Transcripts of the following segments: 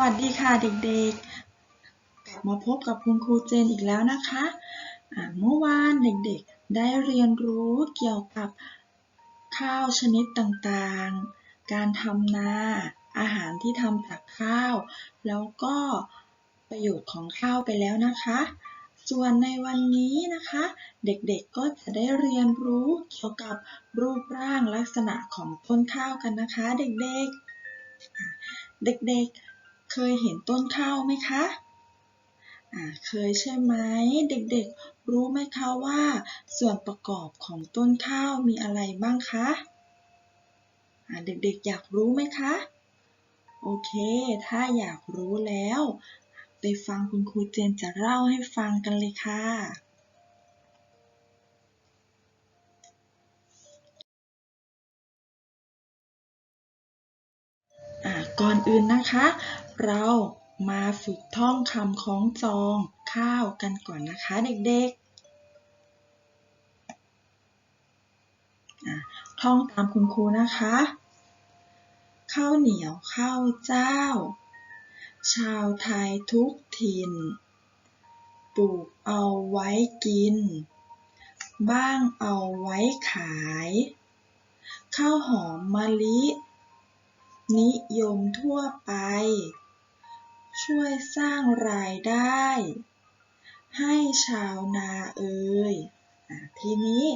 วัสดีค่ะเด็กๆ กลับมาพบกับคุณครูเจนอีกแล้วนะคะเมื่อวานเด็กๆ ได้เรียนรู้เกี่ยวกับข้าวชนิดต่างๆ การทำนา อาหารที่ทำจากข้าว แล้วก็ประโยชน์ของข้าวไปแล้วนะคะ ส่วนในวันนี้นะคะ เด็กๆ ก็จะได้เรียนรู้เกี่ยวกับรูปร่างลักษณะของต้นข้าวกันนะคะ เด็กๆ เด็กๆ เคยเห็นต้นข้าวไหมคะเคยใช่ไหมเด็กๆ รู้ไหมคะว่า ส่วนประกอบของต้นข้าวมีอะไรบ้างคะเด็กๆอยากรู้ไหมคะ โอเค ถ้าอยากรู้แล้ว ไปฟังคุณครูเจนจะเล่าให้ฟังกันเลยค่ะ อื่นนะคะ เรามาฝึกท่องคำคล้องจองข้าวกันก่อนนะคะเด็กๆ ท่องตามคุณครูนะคะ ข้าวเหนียวข้าวเจ้า ชาวไทยทุกถิ่น ปลูกเอาไว้กิน บ้างเอาไว้ขาย ข้าวหอมมะลิ นิยมทั่วไป ช่วยสร้างรายได้ ให้ชาวนาเอ่ยอทีนี้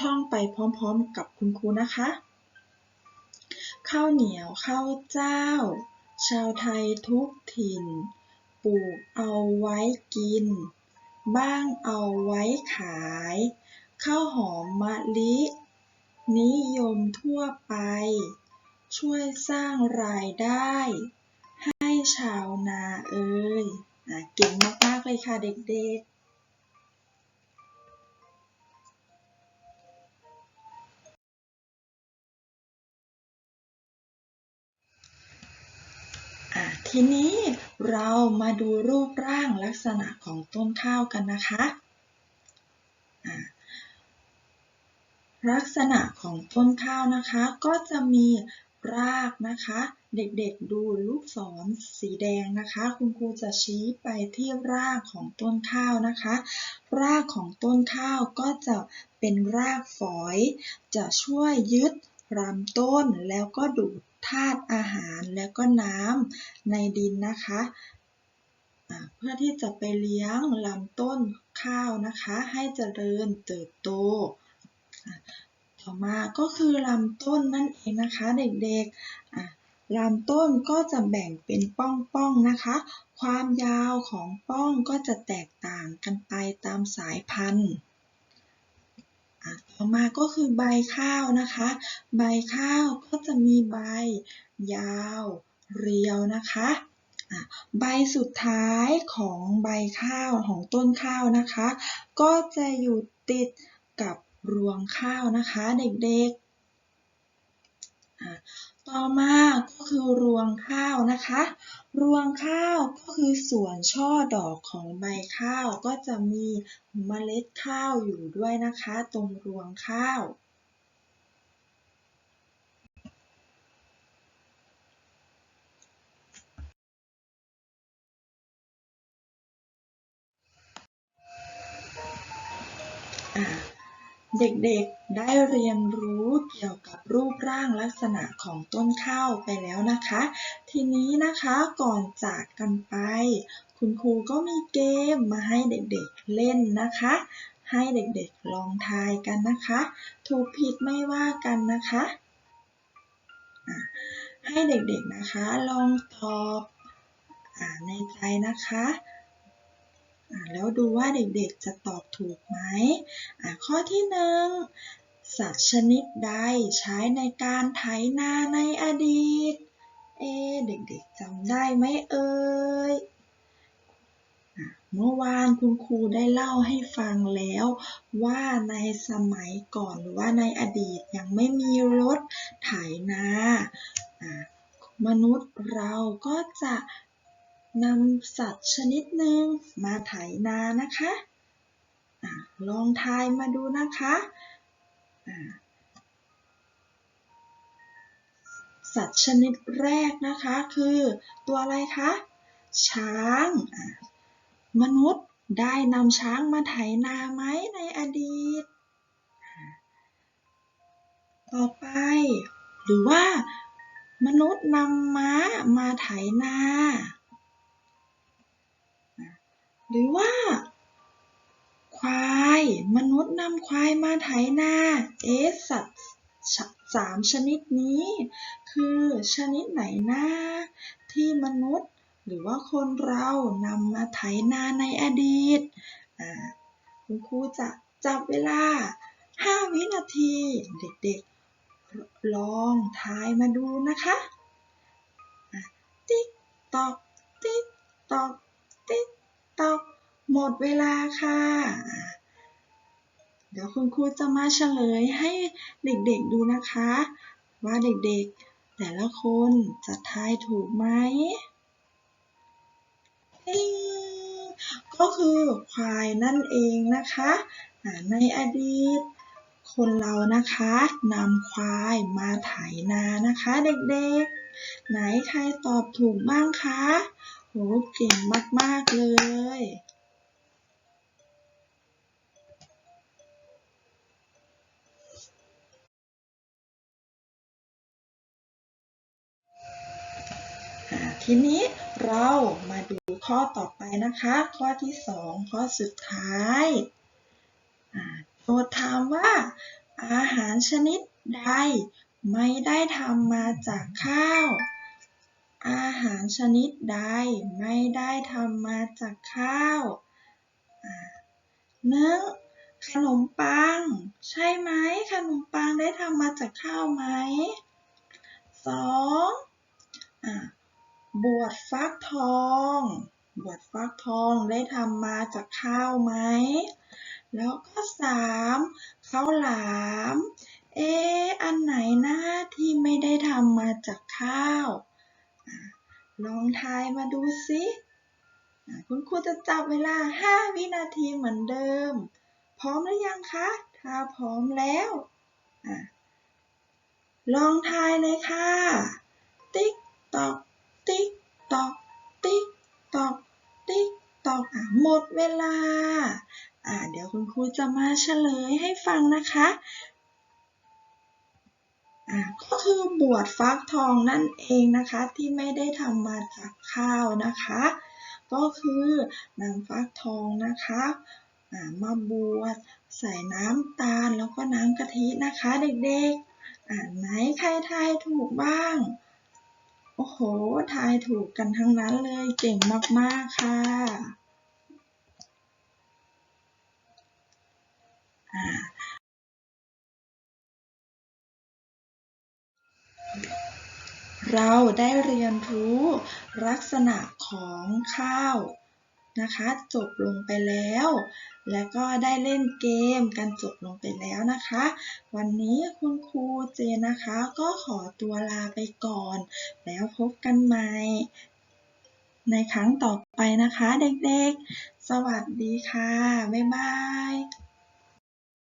ท่องไปพร้อมๆกับคุณครูนะคะ ข้าวเหนียวข้าวเจ้า ชาวไทยทุกถิ่น ปลูกเอาไว้กิน บ้างเอาไว้ขาย ข้าวหอมมะลินิยมทั่วไป ช่วยสร้างรายได้ ให้ชาวนาเอ่ยอะเก่งมากๆเลยค่ะเด็กๆอะทีนี้เรามาดูรูปร่างลักษณะของต้นข้าวกันนะคะะลักษณะของต้นข้าวนะคะก็จะมี รากนะคะ เด็กๆดูลูกศรสีแดงนะคะ คุณครูจะชี้ไปที่รากของต้นข้าวนะคะ รากของต้นข้าวก็จะเป็นรากฝอย จะช่วยยึดลำต้นแล้วก็ดูดธาตุอาหารแล้วก็น้ำในดินนะคะเพื่อที่จะไปเลี้ยงลำต้นข้าวนะคะ ให้เจริญเติบโต ต่อมาก็คือลำต้นนั่นเองนะคะเด็กๆลำต้นก็จะแบ่งเป็นป้องๆนะคะ ความยาวของป้องก็จะแตกต่างกันไปตามสายพันธุ์ต่อมาก็คือใบข้าวนะคะ ใบข้าวก็จะมีใบ ยาว เรียวนะคะใบสุดท้ายของใบข้าวของต้นข้าวนะคะ ก็จะอยู่ติดกับ รวงข้าวนะคะเด็กๆ ต่อมาก็คือรวงข้าวนะคะ รวงข้าวก็คือส่วนช่อดอกของใบข้าวก็จะมีเมล็ดข้าวอยู่ด้วยนะคะ ตรงรวงข้าว เด็กๆ ได้เรียนรู้เกี่ยวกับรูปร่างลักษณะของต้นข้าวไปแล้วนะคะ ทีนี้นะคะก่อนจากกันไป คุณครูก็มีเกมมาให้เด็กๆเล่นนะคะ ให้เด็กๆลองทายกันนะคะ ถูกผิดไม่ว่ากันนะคะให้เด็กๆนะคะลองตอบอในใจนะคะ แล้วดูว่าเด็กๆจะตอบถูกไหมข้อที่หนึ่งสัตว์ชนิดใดใช้ในการไถนาในอดีต เอ เด็กๆจำได้ไหมเอ่ยเมื่อวานคุณครูได้เล่าให้ฟังแล้วว่าในสมัยก่อนหรือว่าในอดีตยังไม่มีรถไถนามนุษย์เราก็จะ นำสัตว์ชนิดหนึ่งมาไถนานะคะอะลองทายมาดูนะคะะสัตว์ชนิดแรกนะคะคือตัวอะไรคะ ช้าง มนุษย์ได้นำช้างมาไถนาไหมในอดีต ต่อไป หรือว่ามนุษย์นำม้ามาไถนา หรือว่า ควาย มนุษย์นำควายมาไถนา เอะสัตว์สามชนิดนี้ คือชนิดไหนนะที่มนุษย์หรือว่าคนเรานำมาไถนาในอดีตคุณครูจะจับเวลา 5 วินาที เด็กๆ ลองทายมาดูนะคะอะติ๊กตอก ติ๊กตอก ติ๊ก ตอกหมดเวลาค่ะ เดี๋ยวคุณครูจะมาเฉลยให้เด็กๆดูนะคะ ว่าเด็กๆ แต่ละคนจะทายถูกไหมก็คือควายนั่นเองนะคะในอดีต คนเรานะคะนำควายมาไถนานะคะ เด็กๆ ไหนใครตอบถูกบ้างคะ โหเก่งมาก ๆ เลย ทีนี้เรามาดูข้อต่อไปนะคะ ข้อที่สองข้อสุดท้ายโจทย์ถามว่า อาหารชนิดใดไม่ได้ทำมาจากข้าว อาหารชนิดใดไม่ได้ทำมาจากข้าวอ่าหนึ่งขนมปัง ใช่ไหมขนมปังได้ทำมาจากข้าวไหมสองอบวชฟักทอง บวชฟักทองได้ทำมาจากข้าวไหม แล้วก็สามข้าวหลาม เอ๊ะอันไหนนะที่ไม่ได้ทำมาจากข้าว ลองทายมาดูสิคุณครูจะจับเวลา 5 วินาทีเหมือนเดิม พร้อมหรือยังคะ ถ้าพร้อมแล้วอลองทายเลยค่ะ ติ๊กตอก ติ๊กตอก ติ๊กตอก ติ๊กตอกอหมดเวลา เดี๋ยวคุณครูจะมาเฉลยให้ฟังนะคะ ก็คือบวชฟักทองนั่นเองนะคะที่ไม่ได้ทำมาจากข้าวนะคะ ก็คือนำฟักทองนะคะมาบวชใส่น้ำตาลแล้วก็น้ำกะทินะคะเด็กๆ อ่าไหนใครทายถูกบ้าง โอ้โห ทายถูกกันทั้งนั้นเลยเก่งมากๆค่ะ เราได้เรียนรู้ลักษณะของข้าวนะคะ จบลงไปแล้ว และก็ได้เล่นเกมกันจบลงไปแล้วนะคะ วันนี้คุณครูเจนนะคะก็ขอตัวลาไปก่อน แล้วพบกันใหม่ ในครั้งต่อไปนะคะเด็กๆ สวัสดีค่ะ บ๊ายบาย